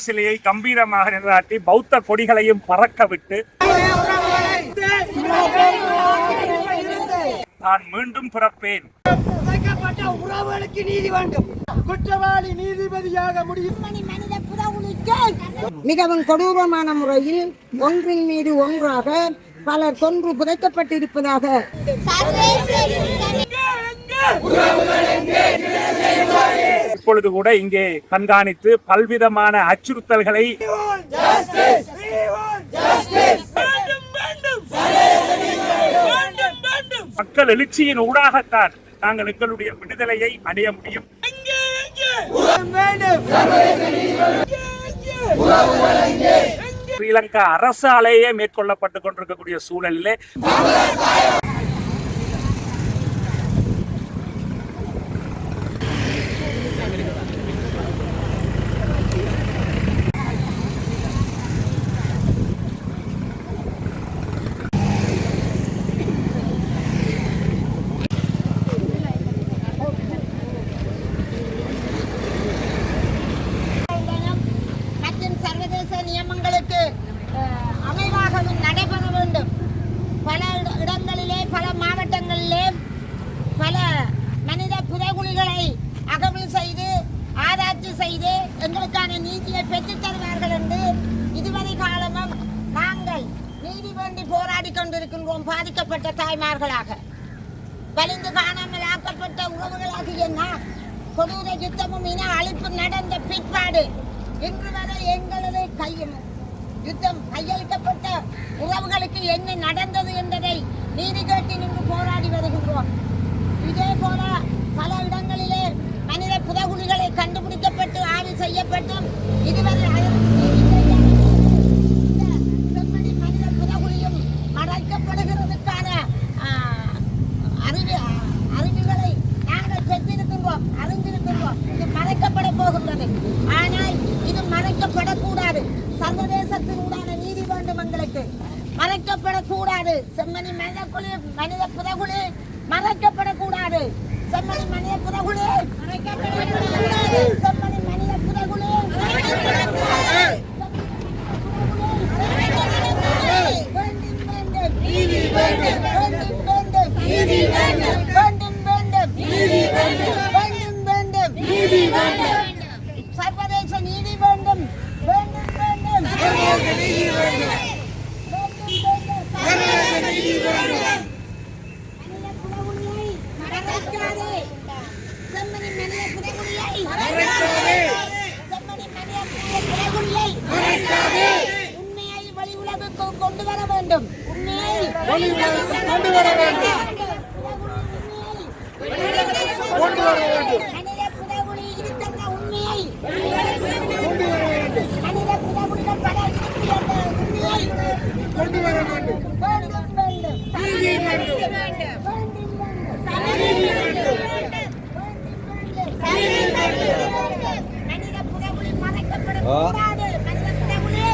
புத்தர் சிலையை கம்பீரமாக நிலைநாட்டி பௌத்த கொடிகளையும் பறக்க விட்டு நான் மீண்டும் பிறப்பேன். உறவுகளுக்கு நீதி வேண்டும். குற்றவாளி நீதிபதியாக முடியும். மிகவும் கொடூரமான முறையில் ஒன்றின் மீது ஒன்றாக பலர் கொன்று புதைக்கப்பட்டிருப்பதாக. இப்பொழுது கூட இங்கே கண்காணித்து பல்விதமான அச்சுறுத்தல்களை மக்கள் எழுச்சியின் ஊடாகத்தான் நாங்கள் எங்களுடைய விடுதலையை அடைய முடியும். ஸ்ரீலங்கா அரசாலேயே மேற்கொள்ளப்பட்டு கொண்டிருக்கக்கூடிய சூழலிலே மற்றும் சர்வதேச நியமங்களுக்கு அஹ், அமைவாகவும் நடைபெற வேண்டும் பல இட- இடங்களிலே பல மாவட்டங்களிலே பல மனித புதைகுழிகளை அகவல் செய்து ஆராய்ச்சி செய்து எங்களுக்கான நீதியை பெற்றுத் தருவார்கள் என்று இதுவரை காலமும் நாங்கள் நீதி வேண்டி போராடி கொண்டிருக்கின்றோம் பாதிக்கப்பட்ட தாய்மார்களாக. வலிந்து காணாமல் ஆக்கப்பட்ட உறவுகளாகிய நாம் கொடூர யுத்தமும் இன அழிப்பு நடந்த பிற்பாடு இன்று வரை எங்களது கையில் யுத்தம் கையளிக்கப்பட்ட உறவுகளுக்கு என்ன நடந்தது என்பதை நீதி கேட்டு நின்று போராடி வருகின்றோம். இதே போல பல இடங்களிலே மனித புதகுலிகளை கண்டுபிடிக்கப்பட்டு ஆய்வு செய்யப்பட்டும். இதுவரை அதற்கு நீதி கிடைக்காமல் இந்த செம்மணி மனித புதகுலியும் மறைக்கப்படுகிறதுக்கான ஆஹ், அறிவு அறிவுகளை நாங்கள் பெற்றிருக்கின்றோம் அறிந்திருக்கின்றோம் இது மறைக்கப்பட போகின்றது ஆனால் இது மறைக்கப்படக்கூடாது சர்வதேசத்தினூடான நீதி வேண்டும் எங்களுக்கு மறைக்கப்படக்கூடாது செம்மணி மனித குழி மனித புதகுழி மறைக்கப்படக்கூடாது செம்மணி மனித புதகுழி மறைக்கப்படக்கூடாது செம்மணி மனித புதகுழி மறைக்கப்படக்கூடாது வேண்டும் வேண்டும் நீதி வேண்டும் வேண்டும் வேண்டும் நீதி வேண்டும் நீதி வேண்டும் வேண்டும் வேண்டும் நீதி வேண்டும் கொண்டு வர வேண்டும் உண்மையை கொண்டு வர வேண்டும் கொண்டு வர வேண்டும் மனித புறவுணி இருக்கின்ற உண்மையை கொண்டு வர வேண்டும் மனித புறவுணிகள் பல இருக்கின்ற உண்மையை கொண்டு வர வேண்டும் வேண்டும் வேண்டும் நீதி வேண்டும் மனித புறவுளி மனித புறவுளி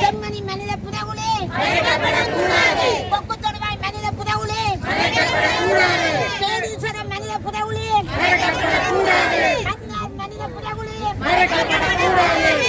செம்மணி மனித புறவுளி மறைக்கப்படக்கூடாது கொக்கு தொடுவாய் மனித புறவுளி மறைக்கப்படக்கூடாது பேரீஸ்வரம் மனித புறவுளி மறைக்கப்படக்கூடாது மனித புறவுளி மறைக்கப்படக்கூடாது.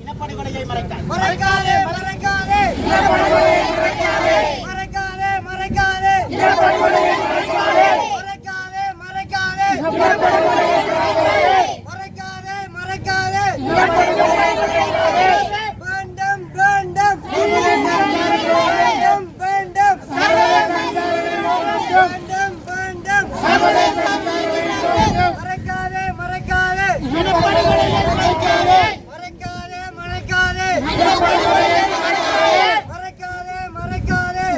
இனப்படுகொலையை மறைக்காது மறைக்காதே மறைக்காதே இனப்படுகொலையை மறைக்காதே மறைக்காதே மறைக்காதே இனப்படுகொலையை மறைக்காதே மறைக்காதே மறைக்காதே இனப்படுகொலையை மறைக்காதே மறைக்காதே மறைக்காதே மறைக்காதே. மறக்காதே மறக்காதே. மறக்காதே மறக்காதே.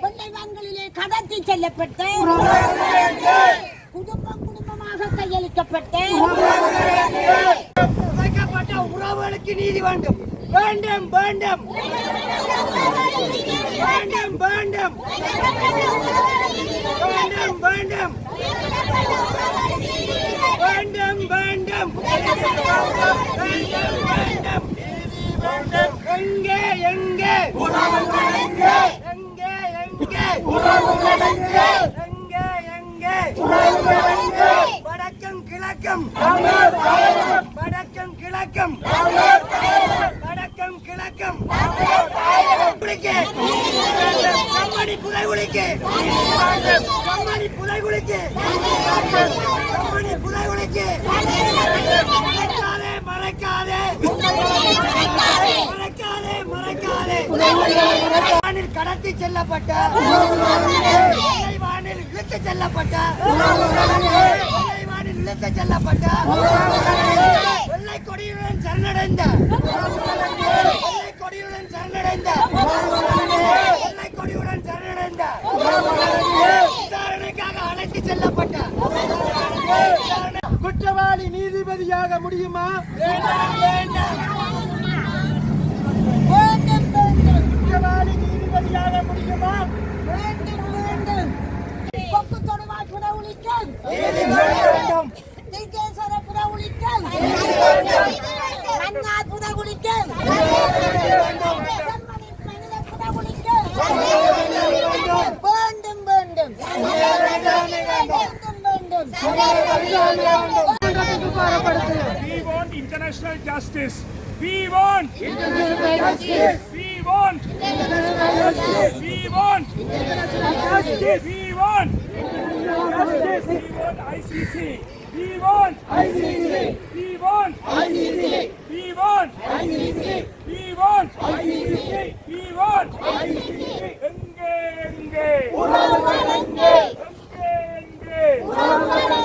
கொள்ளைவான்களிலே கடத்தி செல்லப்பட்ட குடும்பம் குடும்பமாக கையளிக்கப்பட்ட உறவுகளுக்கு நீதி வேண்டும் வேண்டும் வேண்டும் வேண்டும் வேண்டும் வேண்டும் வேண்டும் வேண்டும் வேண்டும் வேண்டும் வேண்டும் எங்கே எங்கே? உணவுகள் எங்கே எங்கே? எங்கே உணவுகள் எங்கே எங்கே எங்கே உணவுகள் எங்கே வடக்கம் கிழக்கம். தமிழர் தாயகம். வடக்கம் கிழக்கம். தமிழர் தாயகம். வடக்கம் புதை குடிக்க புதை குடிக்க வானில் கடத்தி செல்லப்பட்ட செல்லப்பட்ட வானில் இழுத்து செல்லப்பட்ட வெள்ளை கொடியுடன் சரணடைந்த கொடியுடன் சரணடைந்த வெள்ளை கொடியுடன் செல்லப்பட்ட குற்றவாளி நீதிபதியாக முடியுமா? வேண்டாம். நீதிபதியாக முடியுமா? வேண்டும் வேண்டும். கொக்கு தொடுவாய் புற ஒழிக்கல் வேண்டும். திங்கேஸ்வர புற ஒழிக்கல் மன்னார் புற ஒழிக்கல் செம்மணி மனித புற ஒழிக்கல் வேண்டும். வேண்டும் வேண்டும். வேண்டும். We want international justice. We want international justice. We want international justice. We want international justice. We want justice. We want ICC. We want ICC. We want ICC. We want ICC. We want ICC. We want ICC. எங்கே எங்கே எங்கே எங்கே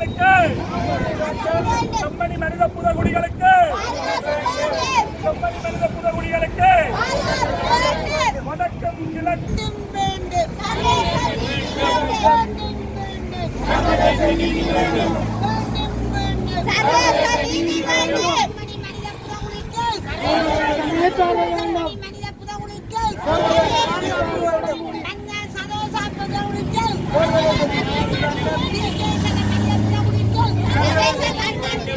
புதகுடிகளுக்கு செம்மணி மனித புதகுடிகளுக்கு செம்மணி மனித புதகுடிகளுக்கு வணக்கம் Thank you வேண்டும் செம்மணி மனித புறவுளிக்கல் செம்மணி மனித புறவுளிக்கல் கொக்கு தொடுவாய் மனித புறவுளிக்கல் சதோஷா மனித புறவுளிக்கல் ஏதீஸ்வர மனித புறவுளிக்கல் மறைக்காதே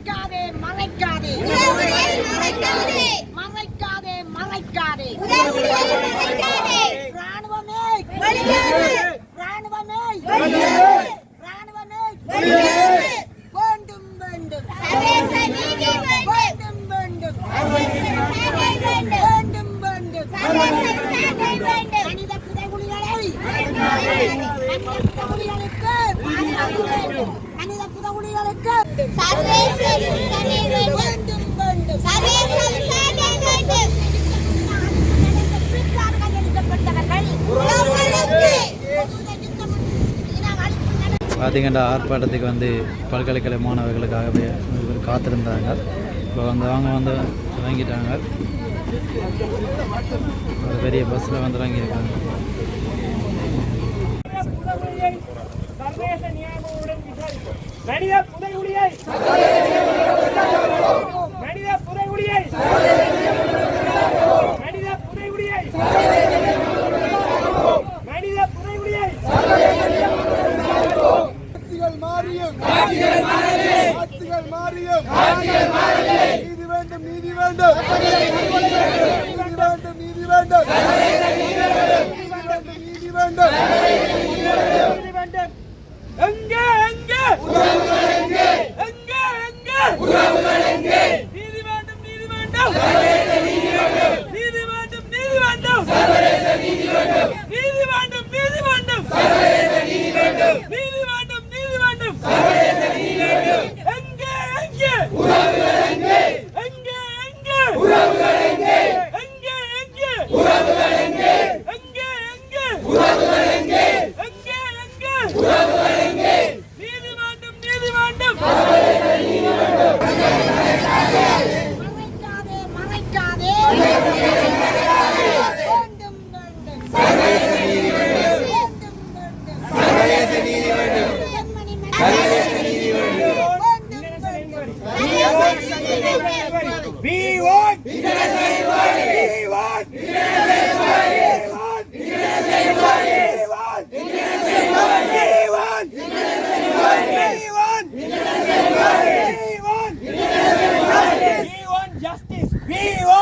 சர்வே செய்யும் பார்த்தீங்கன்னா ஆர்ப்பாட்டத்துக்கு வந்து பல்கலைக்கழக மாணவர்களுக்காகவே இவர் காத்திருந்தாங்க. இப்போ வந்து அவங்க வந்து வாங்கிட்டாங்க ஒரு பெரிய பஸ்ஸில் வந்து இறங்கியிருக்காங்க. சர்வதேச மனித மனித புதைகுலியை மனித புதைகுலியை மனித புதைகுலியை ஆட்சிகள் மாறியும் ஆட்சிகள் மாறியும் நீதி வேண்டும் நீதி வேண்டும் நீதி வேண்டும் நீதி வேண்டும் நீதி வேண்டும் நீதி வேண்டும் எங்கே எங்கே எங்கே எங்கே நீதி வேண்டும் நீதி வேண்டும். நீதி வேண்டும். நீதி வேண்டும். சர்வதேச நீதி வேண்டும். ¡Viva!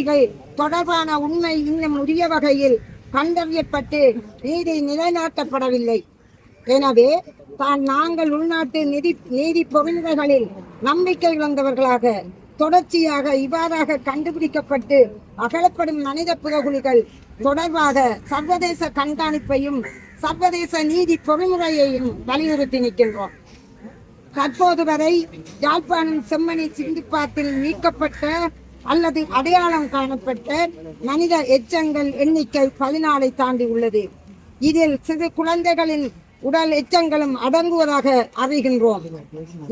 மனித தொடர்பான உண்மை இன்னும் உரிய வகையில் கண்டறியப்பட்டு நீதி நிலைநாட்டப்படவில்லை. எனவே தான் நாங்கள் உள்நாட்டு நிதி நீதி பொறிமுறைகளில் நம்பிக்கை வந்தவர்களாக தொடர்ச்சியாக இவ்வாறாக கண்டுபிடிக்கப்பட்டு அகலப்படும் மனித புறகுலிகள் தொடர்பாக சர்வதேச கண்காணிப்பையும் சர்வதேச நீதி பொறிமுறையையும் வலியுறுத்தி நிற்கின்றோம். தற்போது வரை யாழ்ப்பாணம் செம்மணி சிந்திப்பாத்தில் நீக்கப்பட்ட அல்லது அடையாளம் காணப்பட்ட மனித எச்சங்கள் எண்ணிக்கை பதினாலை தாண்டி உள்ளது. இதில் சிறு குழந்தைகளின் உடல் எச்சங்களும் அடங்குவதாக அறிகின்றோம்.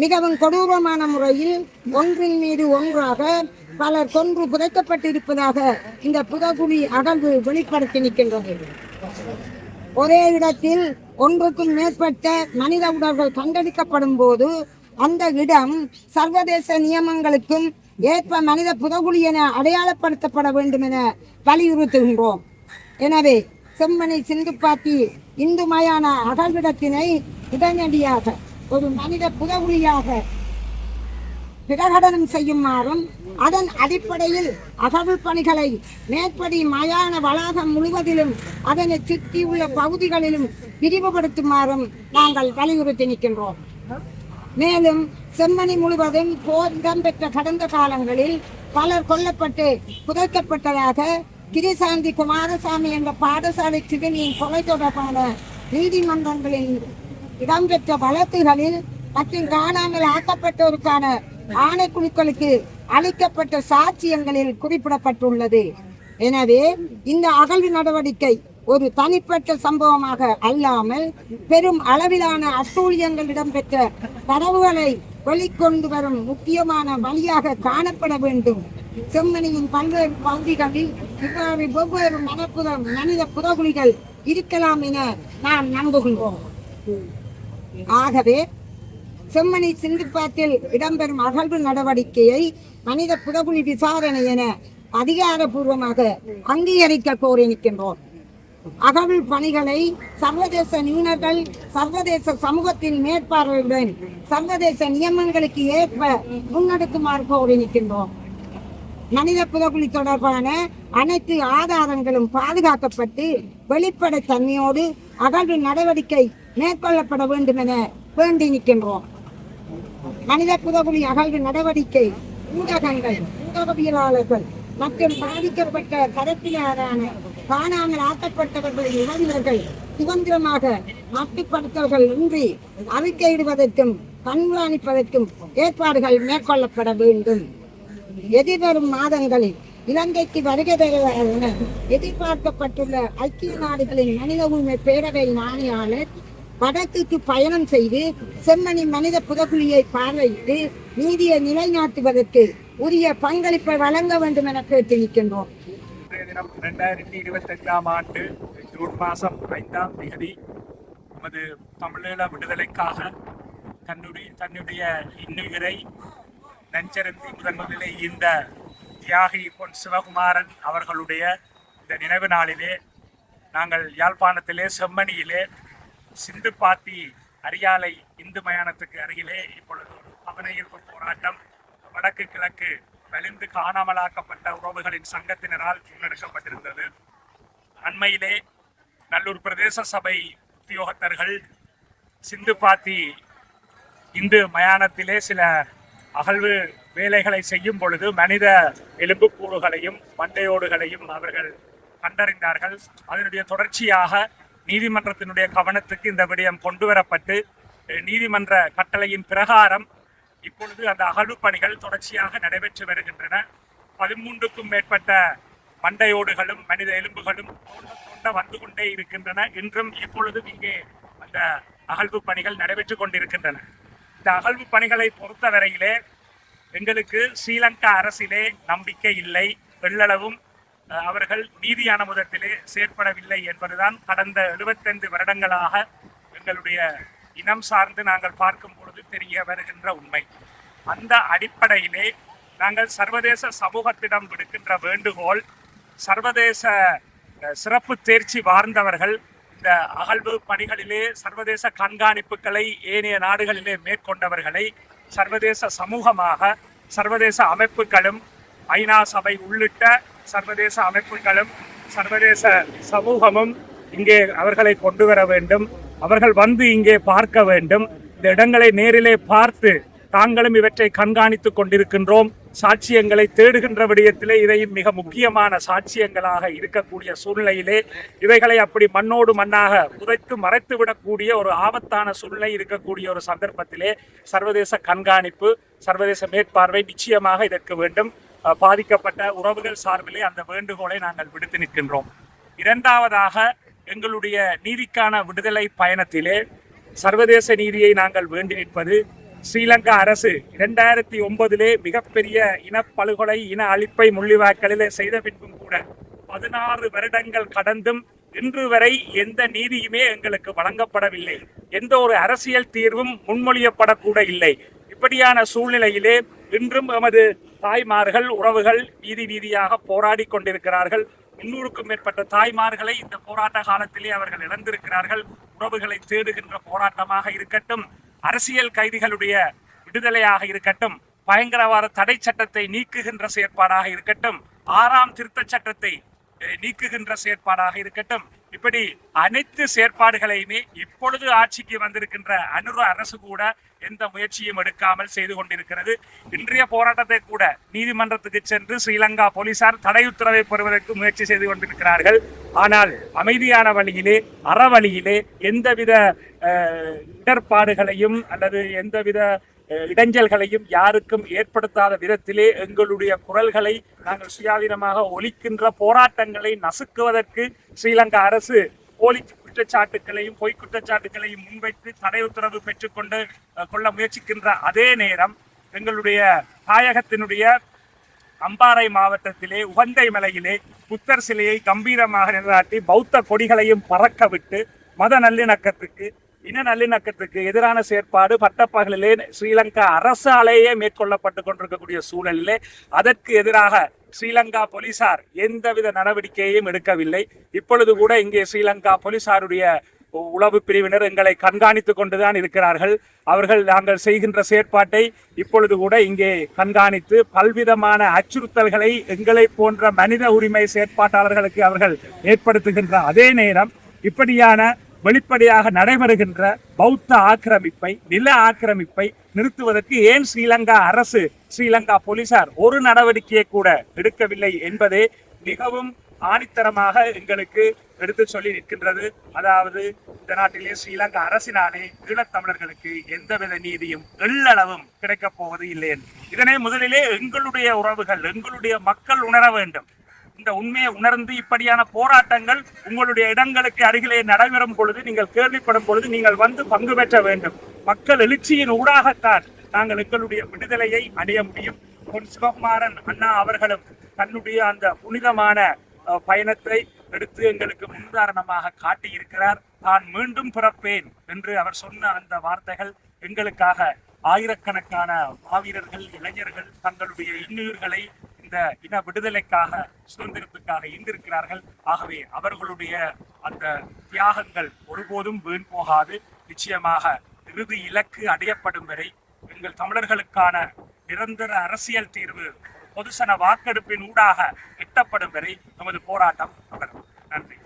மிகவும் கொடூரமான முறையில் ஒன்றின் மீது ஒன்றாக பலர் கொன்று புதைக்கப்பட்டிருப்பதாக இந்த புதகுழி அகழ்வு வெளிப்படுத்தி நிற்கின்றது. ஒரே இடத்தில் ஒன்றுக்கும் மேற்பட்ட மனித உடல்கள் கண்டெடுக்கப்படும் போது அந்த இடம் சர்வதேச நியமங்களுக்கும் ஏற்ப மனித புதகுழி என அடையாளப்படுத்தப்பட வேண்டும் என வலியுறுத்துகின்றோம். எனவே செம்மணி சிந்துப்பாத்தி இந்து மயான அகழ்விடத்தினை உடனடியாக ஒரு மனித புதகுழியாக பிரகடனம் செய்யுமாறும் அதன் அடிப்படையில் அகழ்வு பணிகளை மேற்படி மயான வளாகம் முழுவதிலும் அதனை சுற்றியுள்ள பகுதிகளிலும் விரிவுபடுத்துமாறும் நாங்கள் வலியுறுத்தி நிற்கின்றோம். மேலும் செம்மணி முழுவதும் போர் இடம்பெற்ற கடந்த காலங்களில் பலர் கொல்லப்பட்டு புதைக்கப்பட்டதாக கிரிசாந்தி குமாரசாமி என்ற பாடசாலை சிறுமியின் கொலை தொடர்பான நீதிமன்றங்களில் இடம்பெற்ற வழக்குகளில் மற்றும் காணாமல் ஆக்கப்பட்டோருக்கான ஆணைக்குழுக்களுக்கு அளிக்கப்பட்ட சாட்சியங்களில் குறிப்பிடப்பட்டுள்ளது. எனவே இந்த அகழ்வு நடவடிக்கை ஒரு தனிப்பட்ட சம்பவமாக அல்லாமல் பெரும் அளவிலான அசூழியங்கள் இடம்பெற்ற தரவுகளை வெளிக்கொண்டு வரும் முக்கியமான வழியாக காணப்பட வேண்டும். செம்மணியின் பல்வேறு பகுதிகளில் இவ்வாறு வெவ்வேறு மனப்புத மனித புதகுலிகள் இருக்கலாம் என நாம் நம்புகின்றோம். ஆகவே செம்மணி சிந்துப்பாத்தில் இடம்பெறும் அகழ்வு நடவடிக்கையை மனித புதகுழி விசாரணை என அதிகாரபூர்வமாக அங்கீகரிக்க கோரி நிற்கின்றோம் அகழ்வு பணிகளை சர்வதேச நிபுணர்கள் சர்வதேச சமூகத்தின் மேற்பார்வையுடன் சர்வதேச நியமங்களுக்கு ஏற்ப முன்னெடுக்குமாறு கோரி நிற்கின்றோம். மனித புதகுழி தொடர்பான அனைத்து ஆதாரங்களும் பாதுகாக்கப்பட்டு வெளிப்படை தன்மையோடு அகழ்வு நடவடிக்கை மேற்கொள்ளப்பட வேண்டும் என வேண்டி நிற்கின்றோம். மனித புதகுழி அகழ்வு நடவடிக்கை ஊடகங்கள் ஊடகவியலாளர்கள் மற்றும் பாதிக்கப்பட்ட தரப்பினரான காணாமல் ஆக்கப்பட்டவர்களின் இளைஞர்கள் சுதந்திரமாக மட்டுப்படுத்தல்கள் இன்றி அறிக்கையிடுவதற்கும் கண்காணிப்பதற்கும் ஏற்பாடுகள் மேற்கொள்ளப்பட வேண்டும். எதிர்வரும் மாதங்களில் இலங்கைக்கு வருகை தருவார் என எதிர்பார்க்கப்பட்டுள்ள ஐக்கிய நாடுகளின் மனித உரிமை பேரவை ஆணையாளர் வடக்குக்கு பயணம் செய்து செம்மணி மனித புதகுலியை பார்வையிட்டு நீதியை நிலைநாட்டுவதற்கு உரிய பங்களிப்பை வழங்க வேண்டும் என கேட்டிருக்கின்றோம். தினம் ரெண்டாயிரத்தி இருபத்தைந்தாம் ஆண்டு ஜூன் மாதம் ஐந்தாம் தேதி நமது தமிழீழ விடுதலைக்காக தன்னுடைய தன்னுடைய இன்னுயிரை நெஞ்சருந்தி முதன்முதலில் இந்த தியாகி பொன் சிவகுமாரன் அவர்களுடைய இந்த நினைவு நாளிலே நாங்கள் யாழ்ப்பாணத்திலே செம்மணியிலே சிந்து பாத்தி அரியாலை இந்து மயானத்துக்கு அருகிலே இப்பொழுது ஒரு பவனஈர்ப்பு போராட்டம் வடக்கு கிழக்கு வலிந்து காணாமலாக்கப்பட்ட உறவுகளின் சங்கத்தினரால் முன்னெடுக்கப்பட்டிருந்தது. அண்மையிலே நல்லூர் பிரதேச சபை உத்தியோகத்தர்கள் சிந்து பாத்தி இந்து மயானத்திலே சில அகழ்வு வேலைகளை செய்யும் பொழுது மனித எலும்புக்கூடுகளையும் மண்டையோடுகளையும் அவர்கள் கண்டறிந்தார்கள். அதனுடைய தொடர்ச்சியாக நீதிமன்றத்தினுடைய கவனத்துக்கு இந்த விடயம் கொண்டு வரப்பட்டு நீதிமன்ற கட்டளையின் பிரகாரம் இப்பொழுது அந்த அகழ்வு பணிகள் தொடர்ச்சியாக நடைபெற்று வருகின்றன. பதிமூன்றுக்கும் மேற்பட்ட மண்டையோடுகளும் மனித எலும்புகளும் தோண்ட தோண்ட வந்து கொண்டே இருக்கின்றன. இன்றும் இப்பொழுதும் இங்கே அந்த அகழ்வு பணிகள் நடைபெற்று கொண்டிருக்கின்றன. இந்த அகழ்வு பணிகளை பொறுத்தவரையிலே எங்களுக்கு ஸ்ரீலங்கா அரசிலே நம்பிக்கை இல்லை. வெள்ளளவும் அவர்கள் நீதியான முதத்திலே செயற்படவில்லை என்பதுதான் கடந்த 75 வருடங்களாக எங்களுடைய இனம் சார்ந்து நாங்கள் பார்க்கும் பொழுது தெரிய வருகின்ற உண்மை. அந்த அடிப்படையிலே நாங்கள் சர்வதேச சமூகத்திடம் விடுக்கின்ற வேண்டுகோள் சர்வதேச சிறப்பு தேர்ச்சி வார்ந்தவர்கள் இந்த அகழ்வு பணிகளிலே சர்வதேச கண்காணிப்புகளை ஏனைய நாடுகளிலே மேற்கொண்டவர்களை சர்வதேச சமூகமாக சர்வதேச அமைப்புகளும் ஐநா சபை உள்ளிட்ட சர்வதேச அமைப்புகளும் சர்வதேச சமூகமும் இங்கே அவர்களை கொண்டு வர வேண்டும். அவர்கள் வந்து இங்கே பார்க்க வேண்டும். இந்த இடங்களை நேரிலே பார்த்து தாங்களும் இவற்றை கண்காணித்துக் கொண்டிருக்கின்றோம். சாட்சியங்களை தேடுகின்ற விடயத்திலே இதையும் மிக முக்கியமான சாட்சியங்களாக இருக்கக்கூடிய சூழ்நிலையிலே இவைகளை அப்படி மண்ணோடு மண்ணாக புதைத்து மறைத்து விடக்கூடிய ஒரு ஆபத்தான சூழ்நிலை இருக்கக்கூடிய ஒரு சந்தர்ப்பத்திலே சர்வதேச கண்காணிப்பு சர்வதேச மேற்பார்வை நிச்சயமாக இதற்கு வேண்டும். பாதிக்கப்பட்ட உறவுகள் சார்பிலே அந்த வேண்டுகோளை நாங்கள் விடுத்து நிற்கின்றோம். இரண்டாவதாக எங்களுடைய நீதிக்கான விடுதலை பயணத்திலே சர்வதேச நீதியை நாங்கள் வேண்டி நிற்பது. ஸ்ரீலங்கா அரசு இரண்டாயிரத்தி ஒன்பதிலே மிகப்பெரிய இனப்படுகொலை இன அழிப்பை முள்ளிவாய்க்களிலே செய்த பின்பும் கூட பதினாறு வருடங்கள் கடந்தும் இன்று வரை எந்த நீதியுமே எங்களுக்கு வழங்கப்படவில்லை. எந்த ஒரு அரசியல் தீர்வும் முன்மொழியப்படக்கூட இல்லை. இப்படியான சூழ்நிலையிலே இன்றும் எமது தாய்மார்கள் உறவுகள் வீதி வீதியாக போராடி கொண்டிருக்கிறார்கள். முன்னூறுக்கும் மேற்பட்ட தாய்மார்களை இந்த போராட்ட காலத்திலே அவர்கள் இழந்திருக்கிறார்கள். உறவுகளை தேடுகின்ற போராட்டமாக இருக்கட்டும் அரசியல் கைதிகளுடைய விடுதலையாக இருக்கட்டும் பயங்கரவாத தடை சட்டத்தை நீக்குகின்ற செயற்பாடாக இருக்கட்டும் ஆறாம் திருத்தச் சட்டத்தை நீக்குகின்ற செயற்பாடாக இருக்கட்டும் இப்படி அனைத்து செயற்பாடுகளையுமே இப்பொழுது ஆட்சிக்கு வந்திருக்கின்ற அனுர அரசு கூட எந்த முயற்சியும் எடுக்காமல் செய்து கொண்டிருக்கிறது. இன்றைய போராட்டத்தை கூட நீதிமன்றத்துக்கு சென்று ஸ்ரீலங்கா போலீசார் தடை உத்தரவை பெறுவதற்கு முயற்சி செய்து கொண்டிருக்கிறார்கள். ஆனால் அமைதியான வழியிலே அறவழியிலே எந்தவித இடர்பாடுகளையும் அல்லது எந்தவித இடைஞ்சல்களையும் யாருக்கும் ஏற்படுத்தாத விதத்திலே எங்களுடைய குரல்களை நாங்கள் சுயாதீனமாக ஒலிக்கின்ற போராட்டங்களை நசுக்குவதற்கு ஸ்ரீலங்கா அரசு போலி குற்றச்சாட்டுகளையும் பொய் குற்றச்சாட்டுகளையும் முன்வைத்து தடை உத்தரவு பெற்றுக்கொண்டு கொள்ள முயற்சிக்கின்ற அதே நேரம் எங்களுடைய தாயகத்தினுடைய அம்பாறை மாவட்டத்திலே உகந்தை மலையிலே புத்தர் சிலையை கம்பீரமாக நிலைநாட்டி பௌத்த கொடிகளையும் பறக்க விட்டு மத நல்லிணக்கத்துக்கு இன நல்லிணக்கத்துக்கு எதிரான செயற்பாடு பட்டப்பகலிலே ஸ்ரீலங்கா அரசாலேயே மேற்கொள்ளப்பட்டு கொண்டிருக்கக்கூடிய சூழலிலே அதற்கு எதிராக ஸ்ரீலங்கா போலீசார் எந்தவித நடவடிக்கையையும் எடுக்கவில்லை. இப்பொழுது கூட இங்கே ஸ்ரீலங்கா போலீசாருடைய உளவு பிரிவினர் எங்களை கண்காணித்துக் கொண்டுதான் இருக்கிறார்கள். அவர்கள் நாங்கள் செய்கின்ற செயற்பாட்டை இப்பொழுது கூட இங்கே கண்காணித்து பல்விதமான அச்சுறுத்தல்களை எங்களை போன்ற மனித உரிமை செயற்பாட்டாளர்களுக்கு அவர்கள் ஏற்படுத்துகின்ற அதே நேரம் இப்படியான வெளிப்படையாக நடைபெறுகின்ற பௌத்த ஆக்கிரமிப்பை நில ஆக்கிரமிப்பை நிறுத்துவதற்கு ஏன் ஸ்ரீலங்கா அரசு ஸ்ரீலங்கா போலீசார் ஒரு நடவடிக்கையை கூட எடுக்கவில்லை என்பதே மிகவும் ஆணித்தரமாக எங்களுக்கு எடுத்து சொல்லி நிற்கின்றது. அதாவது இந்த நாட்டிலே ஸ்ரீலங்கா அரசினாலே ஈழத்தமிழர்களுக்கு எந்தவித நீதியும் எள்ளளவும் கிடைக்கப் போவது இல்லை இதனை முதலிலே எங்களுடைய உறவுகள் எங்களுடைய மக்கள் உணர வேண்டும். இந்த உண்மையை உணர்ந்து இப்படியான போராட்டங்கள் உங்களுடைய இடங்களுக்கு அருகிலே நடைபெறும் பொழுது நீங்கள் கேள்விப்படும் பொழுது நீங்கள் வந்து பங்கு பெற்ற வேண்டும். மக்கள் எழுச்சியின் ஊடாகத்தான் நாங்கள் எங்களுடைய விடுதலையை அடைய முடியும். பொன் சிவகுமாரன் அண்ணா அவர்களும் தன்னுடைய அந்த புனிதமான பயணத்தை எடுத்து எங்களுக்கு முன்னுதாரணமாக காட்டியிருக்கிறார். நான் மீண்டும் பிறப்பேன் என்று அவர் சொன்ன அந்த வார்த்தைகள் எங்களுக்காக ஆயிரக்கணக்கான மாவீரர்கள் இளைஞர்கள் தங்களுடைய இன்னுயிர்களை இந்த இன விடுதலைக்காக சுதந்திரத்துக்காக ஈந்திருக்கிறார்கள் ஆகவே அவர்களுடைய அந்த தியாகங்கள் ஒருபோதும் வீண் போகாது. நிச்சயமாக இறுதி இலக்கு அடையப்படும் வரை எங்கள் தமிழர்களுக்கான நிரந்தர அரசியல் தீர்வு பொதுசன வாக்கெடுப்பின் ஊடாக எட்டப்படும் வரை நமது போராட்டம் தொடரும். நன்றி.